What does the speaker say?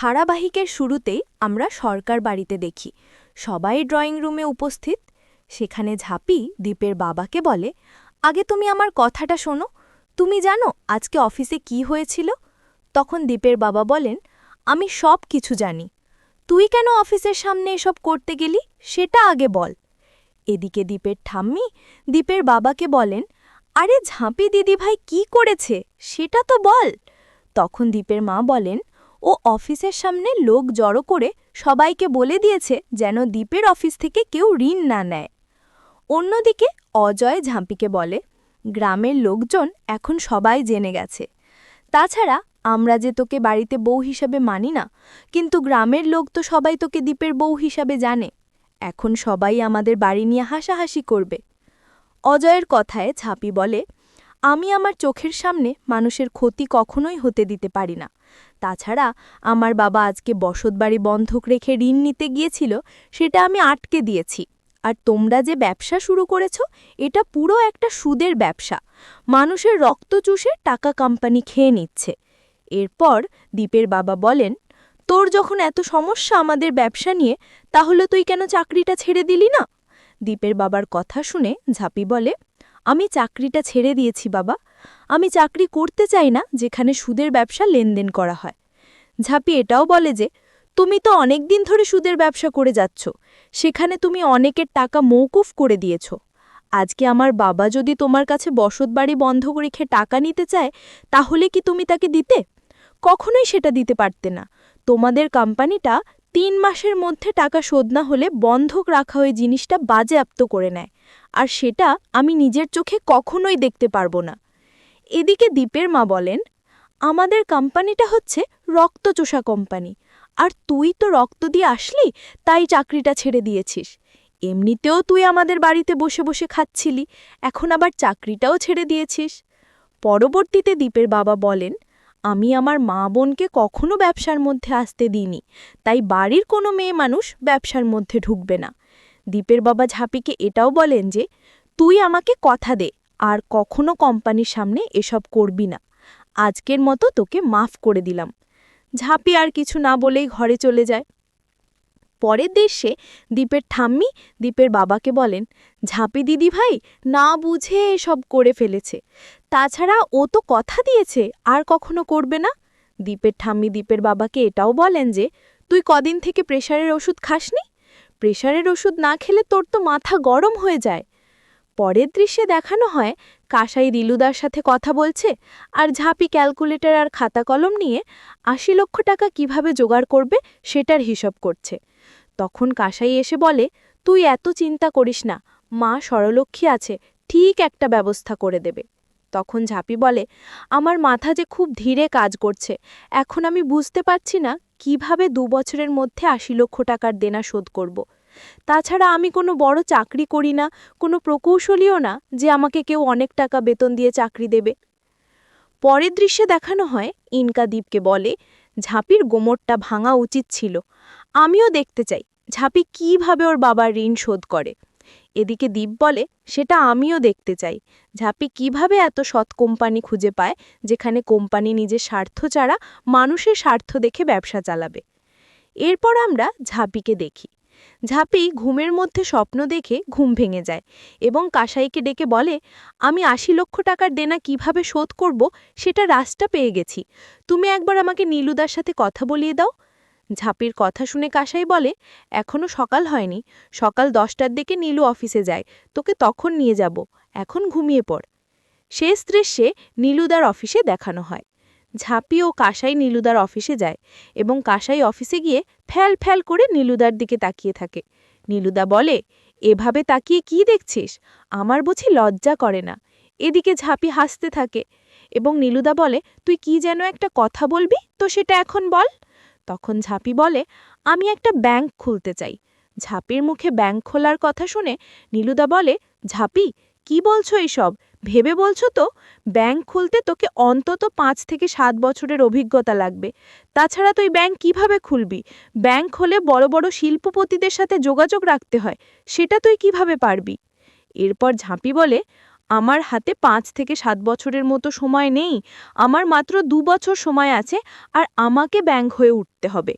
ধারাবাহিকের শুরুতেই আমরা সরকার বাড়িতে দেখি। সবাই ড্রয়িং রুমে উপস্থিত। সেখানে ঝাঁপি দীপের বাবাকে বলে, আগে তুমি আমার কথাটা শোনো। তুমি জানো আজকে অফিসে কি হয়েছিল? তখন দীপের বাবা বলেন, আমি সব কিছু জানি। তুই কেন অফিসের সামনে এসব করতে গেলি, সেটা আগে বল। এদিকে দীপের ঠাম্মি দীপের বাবাকে বলেন, আরে ঝাঁপি দিদিভাই কি করেছে, সেটা তো বল। তখন দীপের মা বলেন ও অফিসের সামনে লোক জড়ো করে সবাইকে বলে দিয়েছে যেন দ্বীপের অফিস থেকে কেউ ঋণ না নেয়। অন্যদিকে অজয় ঝাঁপিকে বলে, গ্রামের লোকজন এখন সবাই জেনে গেছে। তাছাড়া আমরা যে তোকে বাড়িতে বউ হিসাবে মানি না, কিন্তু গ্রামের লোক তো সবাই তোকে দ্বীপের বউ হিসাবে জানে। এখন সবাই আমাদের বাড়ি নিয়ে হাসাহাসি করবে। অজয়ের কথায় ঝাঁপি বলে আমি আমার চোখের সামনে মানুষের ক্ষতি কখনোই হতে দিতে পারি না। তাছাড়া আমার বাবা আজকে বসতবাড়ি বন্ধক রেখে ঋণ নিতে গিয়েছিল, সেটা আমি আটকে দিয়েছি। আর তোমরা যে ব্যবসা শুরু করেছ, এটা পুরো একটা সুদের ব্যবসা। মানুষের রক্ত চুষে টাকা কোম্পানি খেয়ে নিচ্ছে। এরপর দীপের বাবা বলেন, তোর যখন এত সমস্যা আমাদের ব্যবসা নিয়ে, তাহলে তুই কেন চাকরিটা ছেড়ে দিলি না? দীপের বাবার কথা শুনে ঝাঁপি বলে আমি চাকরিটা ছেড়ে দিয়েছি, বাবা। আমি চাকরি করতে চাই না যেখানে সুদের ব্যবসা লেনদেন করা হয়। ঝাঁপি এটাও বলে যে, তুমি তো অনেক দিন ধরে সুদের ব্যবসা করে যাচ্ছ। সেখানে তুমি অনেকের টাকা মৌকুফ করে দিয়েছ। আজকে আমার বাবা যদি তোমার কাছে বসত বাড়ি বন্ধ রেখে টাকা নিতে চায়, তাহলে কি তুমি তাকে দিতে? কখনোই সেটা দিতে পারতে না। তোমাদের কোম্পানিটা তিন মাসের মধ্যে টাকা শোধ না হলে বন্ধক রাখা ওই জিনিসটা বাজেয়াপ্ত করে নেয়, আর সেটা আমি নিজের চোখে কখনোই দেখতে পারব না। এদিকে দীপের মা বলেন, আমাদের কোম্পানিটা হচ্ছে রক্তচোষা কোম্পানি, আর তুই তো রক্ত দিয়ে আসলি, তাই চাকরিটা ছেড়ে দিয়েছিস। এমনিতেও তুই আমাদের বাড়িতে বসে বসে খাচ্ছিলি, এখন আবার চাকরিটাও ছেড়ে দিয়েছিস। পরবর্তীতে দীপের বাবা বলেন আমি আমার মা বোনকে কখনো ব্যবসার মধ্যে আসতে দিইনি, তাই বাড়ির কোনো মেয়ে মানুষ ব্যবসার মধ্যে ঢুকবে না। দীপের বাবা ঝাঁপিকে এটাও বলেন যে, তুই আমাকে কথা দে, আর কখনো কোম্পানির সামনে এসব করবি না। আজকের মতো তোকে মাফ করে দিলাম ঝাঁপি আর কিছু না বলেই ঘরে চলে যায়। পরের দেশে দীপের ঠাম্মি দীপের বাবাকে বলেন, ঝাঁপি দিদি ভাই না বুঝে এসব করে ফেলেছে। তাছাড়া ও তো কথা দিয়েছে, আর কখনো করবে না। দীপের ঠাম্মি দীপের বাবাকে এটাও বলেন যে, তুই কদিন থেকে প্রেশারের ওষুধ খাসনি? প্রেশারের ওষুধ না খেলে তোর তো মাথা গরম হয়ে যায়। পরের দৃশ্যে দেখানো হয়, কাসাই দিলুদার সাথে কথা বলছে, আর ঝাঁপি ক্যালকুলেটর আর খাতা কলম নিয়ে আশি লক্ষ টাকা কীভাবে জোগাড় করবে সেটার হিসাব করছে। তখন কাসাই এসে বলে, তুই এত চিন্তা করিস না, মা সরলক্ষ্মী আছে, ঠিক একটা ব্যবস্থা করে দেবে। তখন ঝাঁপি বলে, আমার মাথা যে খুব ধীরে কাজ করছে, এখন আমি বুঝতে পারছি না কীভাবে দু বছরের মধ্যে আশি লক্ষ টাকার দেনা শোধ করব। তাছাড়া আমি কোনো বড় চাকরি করি না, কোনো প্রকৌশলীও না যে আমাকে কেউ অনেক টাকা বেতন দিয়ে চাকরি দেবে। পরের দৃশ্যে দেখানো হয় ইনকাদীপকে বলে, ঝাঁপির গোমরটা ভাঙা উচিত ছিল। আমিও দেখতে চাই, ঝাঁপি কীভাবে ওর বাবার ঋণ শোধ করে? এদিকে দ্বীপ বলে, সেটা আমিও দেখতে চাই। ঝাঁপি কীভাবে এত সৎ কোম্পানি খুঁজে পায়, যেখানে কোম্পানি নিজের স্বার্থ ছাড়া মানুষের স্বার্থ দেখে ব্যবসা চালাবে? এরপর আমরা ঝাঁপিকে দেখি। ঝাঁপি ঘুমের মধ্যে স্বপ্ন দেখে ঘুম ভেঙে যায় এবং কাসাইকে ডেকে বলে, আমি আশি লক্ষ টাকার দেনা কীভাবে শোধ করব, সেটা রাস্তা পেয়ে গেছি। তুমি একবার আমাকে নীলুদার সাথে কথা বলিয়ে দাও। ঝাঁপির কথা শুনে কাসাই বলে এখনও সকাল হয়নি। সকাল দশটার দিকে নীলু অফিসে যায়। তোকে তখন নিয়ে যাব। এখন ঘুমিয়ে পড়। শেষ দৃশ্যে নীলুদার অফিসে দেখানো হয়। ঝাঁপি ও কাসাই নীলুদার অফিসে যায় এবং কাসাই অফিসে গিয়ে ফ্যাল ফ্যাল করে নীলুদার দিকে তাকিয়ে থাকে। নীলুদা বলে, এভাবে তাকিয়ে কি দেখছিস? আমার বুঝি লজ্জা করে না। এদিকে ঝাঁপি হাসতে থাকে এবং নীলুদা বলে, তুই কি যেন একটা কথা বলবি? তো সেটা এখন বল। তখন ঝাঁপি বলে, আমি একটা ব্যাংক খুলতে চাই। ঝাঁপির মুখে ব্যাংক খোলার কথা শুনে নীলুদা বলে, ঝাঁপি, কি বলছো এইসব ভেবে বলছো তো? ব্যাংক খুলতে তোকে অন্তত পাঁচ থেকে সাত বছরের অভিজ্ঞতা লাগবে। তাছাড়া তুই ব্যাংক কীভাবে খুলবি? ব্যাংক হলে বড় বড় শিল্পপতিদের সাথে যোগাযোগ রাখতে হয়। সেটা তুই কীভাবে পারবি? এরপর ঝাঁপি বলে আমার হাতে পাঁচ থেকে সাত বছরের মতো সময় নেই। আমার মাত্র দু বছর সময় আছে আর আমাকে ব্যাংক হয়ে উঠতে হবে।